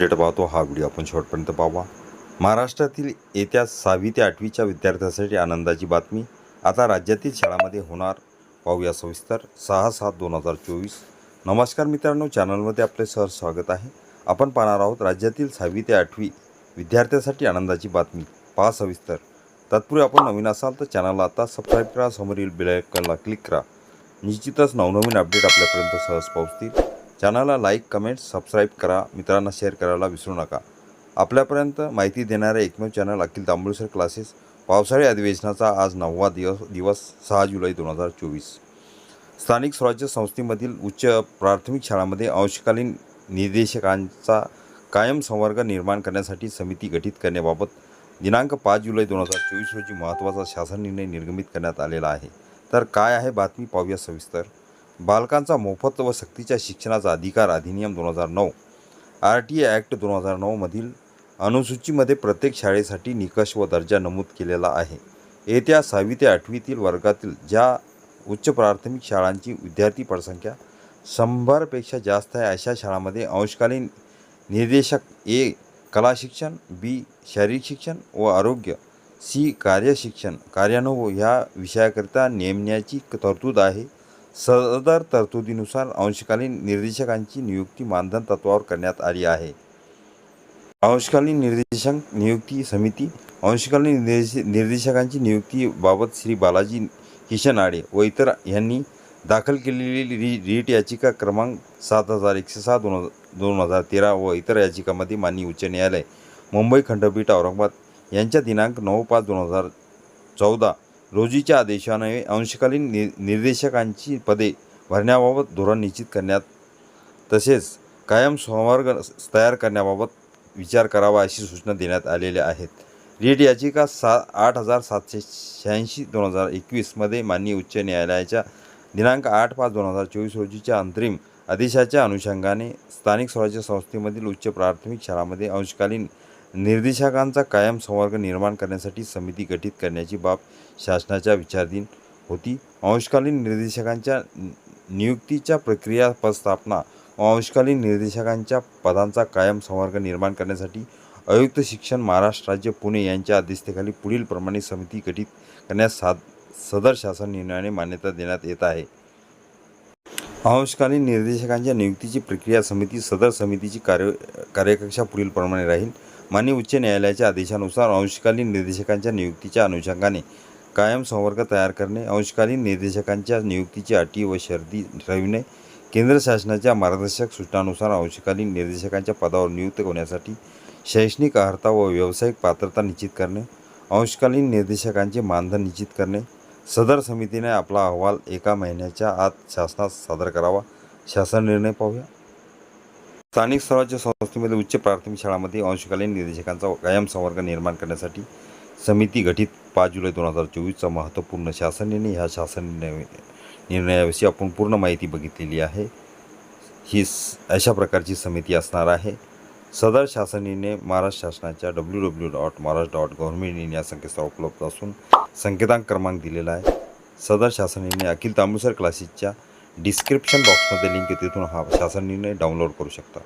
Update पाहतो. हा video आपण शेवटपर्यंत पाहावा महाराष्ट्रातील येत्या सहावी ते आठवीच्या विद्यार्थ्यांसाठी आनंदाची बातमी. आता राज्यातील शाळांमध्ये होणार पाहूया सविस्तर. सहा सात दोन हजार चोवीस. नमस्कार मित्रांनो चॅनलमध्ये आपले सर स्वागत आहे. आपण पाहणार आहोत राज्यातील सहावी ते आठवी विद्यार्थ्यांसाठी आनंदाची बातमी. पहा सविस्तर. तत्पूर्वी आपण नवीन असाल तर चॅनलला आता सबस्क्राईब करा. समोरील बेल क्लिक करा. निश्चितच नवनवीन अपडेट आपल्यापर्यंत सहज पोहोचतील. चॅनलला लाईक कमेंट सबस्क्राईब करा मित्रांना शेअर करायला विसरू नका. आपल्यापर्यंत माहिती देणारे एकमेव चॅनल अखिल तांबुळसर क्लासेस पावसाळी अधिवेशनाचा आज नववा दिवस दिवस सहा जुलै दोन हजार चोवीस. स्थानिक स्वराज्य संस्थेमधील उच्च प्राथमिक शाळांमध्ये अंशकालीन निर्देशकांचा कायम संवर्ग निर्माण करण्यासाठी समिती गठीत करण्याबाबत दिनांक पाच जुलै दोन हजार चोवीस रोजी महत्त्वाचा शासन निर्णय निर्गमित करण्यात आलेला आहे. तर काय आहे बातमी? पाहूया सविस्तर. बालकांचा मोफत व सक्तीच्या शिक्षणाचा अधिकार अधिनियम दोन हजार नऊ आर टी ए ॲक्ट दोन हजार नऊमधील अनुसूचीमध्ये प्रत्येक शाळेसाठी निकष व दर्जा नमूद केलेला आहे. येत्या सहावी ते आठवीतील वर्गातील ज्या उच्च प्राथमिक शाळांची विद्यार्थी पडसंख्या शंभरपेक्षा जास्त आहे अशा शाळांमध्ये अंशकालीन निर्देशक ए कला शिक्षण बी शारीरिक शिक्षण व आरोग्य सी कार्यशिक्षण कार्यानुभव ह्या विषयाकरिता नेमण्याची तरतूद आहे. सदर तरतुदीनुसार अंशकालीन निर्देशकांची नियुक्ती मानधन तत्वावर करण्यात आली आहे. अंशकालीन निर्देशक नियुक्ती समिती अंशकालीन निर्देश निर्देशकांची नियुक्तीबाबत श्री बालाजी किशन आडे व इतर यांनी दाखल केलेली री रीट याचिका क्रमांक सात हजार एकशे सहा दोन दोन हजार तेरा व इतर याचिकामध्ये माननीय उच्च न्यायालय मुंबई खंडपीठ औरंगाबाद यांच्या दिनांक नऊ पाच दोन हजार चौदा रोजीच्या आदेशाने अंशकालीन नि निर्देशकांची पदे भरण्याबाबत धोरण निश्चित करण्यात तसेच कायम संवर्ग तयार करण्याबाबत विचार करावा अशी सूचना देण्यात आलेल्या आहेत. रीट याचिका सा आठ हजार सातशे शहाऐंशी दोन हजार एकवीसमध्ये माननीय उच्च न्यायालयाच्या दिनांक आठ पाच दोन हजार चोवीस रोजीच्या अंतरिम आदेशाच्या अनुषंगाने स्थानिक स्वराज्य संस्थेमधील उच्च प्राथमिक शाळांमध्ये अंशकालीन निर्देशकांचा कायम संवर्ग निर्माण करण्यासाठी समिती गठीत करण्याची बाब शासनाच्या विचाराधीन होती. अंशकालीन निर्देशकांच्या नियुक्तीच्या प्रक्रिया पदस्थापना अंशकालीन निर्देशकांच्या पदांचा कायम संवर्ग निर्माण करण्यासाठी आयुक्त शिक्षण महाराष्ट्र राज्य पुणे यांच्या अध्यक्षतेखाली पुढीलप्रमाणे समिती गठीत करण्यास साध सदर शासन निर्णयाने मान्यता देण्यात येत आहे. अंशकालीन निर्देशकांच्या नियुक्तीची प्रक्रिया समिती सदर समितीची कार्य कार्यकक्षा पुढीलप्रमाणे राहील. माननीय उच्च न्यायालयाच्या आदेशानुसार अंशकालीन निर्देशकांच्या नियुक्तीच्या अनुषंगाने कायम संवर्ग तयार करणे अंशकालीन निर्देशकांच्या नियुक्तीची अटी व शर्ती ठरविणे केंद्र शासनाच्या मार्गदर्शक सूचनानुसार अंशकालीन निर्देशकांच्या पदावर नियुक्त होण्यासाठी शैक्षणिक अर्हता व व्यावसायिक पात्रता निश्चित करणे अंशकालीन निर्देशकांचे मानधन निश्चित करणे सदर समितीने आपला अहवाल एका महिन्याच्या आत शासनास सादर करावा शासन निर्णय पाहूया. स्थानिक स्वराज्य संस्थेमध्ये उच्च प्राथमिक शाळांमध्ये अंशकालीन निर्देशकांचा कायम संवर्ग निर्माण करण्यासाठी समिती गठीत पाच जुलै दोन हजार चोवीसचा महत्त्वपूर्ण शासन निर्णय. ह्या शासन निर्णयाविषयी आपण पूर्ण माहिती बघितलेली आहे. ही अशा प्रकारची समिती असणार आहे. सदर शासन निर्णय महाराष्ट्र शासनाच्या W W dot Maharashtra dot government in या संकेतस्थळावर उपलब्ध असून संकेतांक क्रमांक दिलेला आहे. सदर शासन निर्णय अखिल तांबुसर क्लासेसच्या डिस्क्रिप्शन बॉक्समध्ये लिंक आहे तिथून हा शासन निर्णय डाउनलोड करू शकता